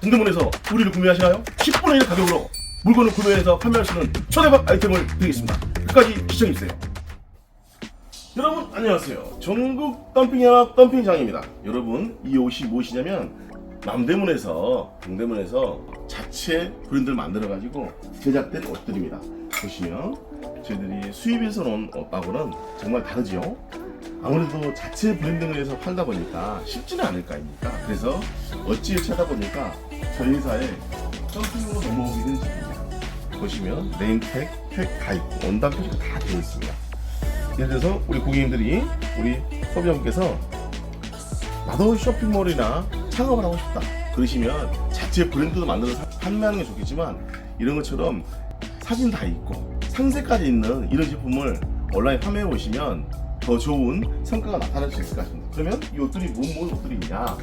동대문에서 우리를 구매하시나요? 10분의 1 가격으로 물건을 구매해서 판매할 수 있는 초대박 아이템을 드리겠습니다. 끝까지 시청해주세요. 여러분 안녕하세요. 전국 덤핑연합 덤핑장입니다. 여러분 이 옷이 무엇이냐면 남대문에서 동대문에서 자체 브랜드를 만들어가지고 제작된 옷들입니다. 보시면 저희들이 수입해서 온 옷하고는 정말 다르죠. 아무래도 자체 브랜딩을 해서 팔다 보니까 쉽지는 않을 거 아닙니까? 그래서 어찌 찾아보니까 저희 회사에 덤핑으로 넘어오게 된 집입니다. 보시면 네임택, 택다 있고 원단 표시가 다 되어 있습니다. 예를 들어서 우리 고객님들이 우리 소비자분께서 나도 쇼핑몰이나 창업을 하고 싶다 그러시면 자체 브랜드도 만들어서 판매하는 게 좋겠지만 이런 것처럼 사진 다 있고 상세까지 있는 이런 제품을 온라인 판매해 보시면 더 좋은 성과가 나타날 수 있을 것 같습니다. 그러면 이 옷들이 뭔뭔 옷들이 있냐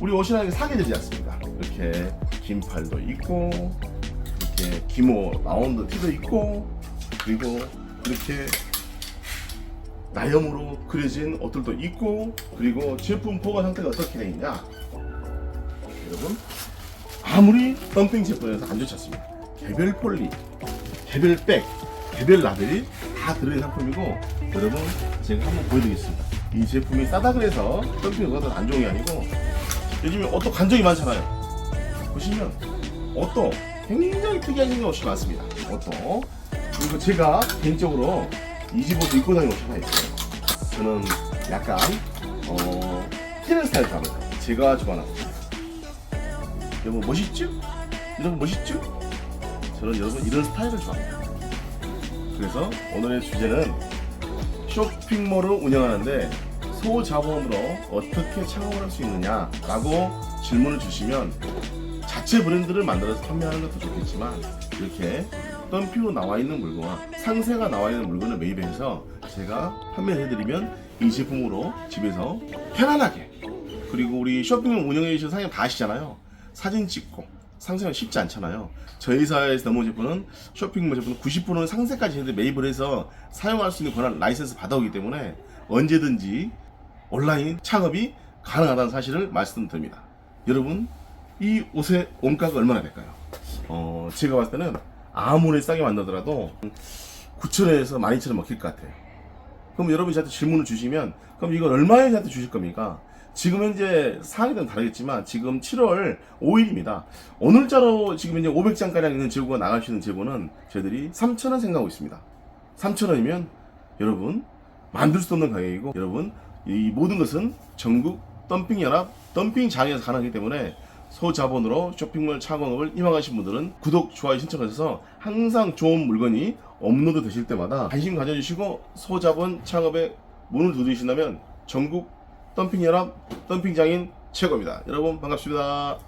우리 옷이라는 게 사게 되지 않습니까? 이렇게 긴 팔도 있고 이렇게 기모 라운드 티도 있고 그리고 이렇게 나염으로 그려진 옷들도 있고 그리고 제품 보관 상태가 어떻게 되어 있냐? 여러분 아무리 덤핑 제품에서 안 좋지 않습니다. 개별 폴리 개별 백 개별 라벨이 다 들어있는 상품이고 여러분 제가 한번 보여드리겠습니다 이 제품이 싸다 그래서 덤핑 거안 좋은 게 아니고 요즘에 옷도 간적이 많잖아요 보시면 옷도 굉장히 특이한 생긴 옷이 많습니다 옷도 그리고 제가 개인적으로 이집 옷을 입고 다니는 옷이 하나 있어요. 저는 약간 어 튀는 스타일 좋아합니다. 제가 좋아하는 여러분 멋있죠? 여러분 멋있죠? 저는 여러분 이런 스타일을 좋아합니다. 그래서 오늘의 주제는 쇼핑몰을 운영하는데 소자본으로 어떻게 창업을 할 수 있느냐라고 질문을 주시면 자체 브랜드를 만들어서 판매하는 것도 좋겠지만 이렇게 덤핑으로 나와 있는 물건과 상세가 나와 있는 물건을 매입해서 제가 판매를 해드리면 이 제품으로 집에서 편안하게 그리고 우리 쇼핑을 운영해 주시는 사장님 다 아시잖아요. 사진 찍고 상세가 쉽지 않잖아요 저희 회사에서 넘어온 제품은 쇼핑몰 제품은 90%는 상세까지 저희들이 매입을 해서 사용할 수 있는 권한 라이센스 받아오기 때문에 언제든지 온라인 창업이 가능하다는 사실을 말씀드립니다 여러분 이 옷의 원가가 얼마나 될까요? 어, 제가 봤을 때는 아무리 싸게 만들더라도 9천원에서 12,000원 먹힐 것 같아요. 그럼 여러분이 저한테 질문을 주시면 그럼 이걸 얼마에 저한테 주실 겁니까? 지금 현재 상황에 따라 다르겠지만 지금 7월 5일입니다. 오늘자로 지금 이제 500장가량 있는 재고가 나갈 수 있는 재고는 저희들이 3,000원 생각하고 있습니다. 3,000원이면 여러분 만들 수 없는 가격이고 여러분 이 모든 것은 전국 덤핑 연합 덤핑 장에서 가능하기 때문에 소자본으로 쇼핑몰 창업을 희망하신 분들은 구독, 좋아요 신청하셔서 항상 좋은 물건이 업로드 되실 때마다 관심 가져주시고 소자본 창업에 문을 두드리신다면 전국 덤핑연합 덤핑장인 최고입니다. 여러분 반갑습니다.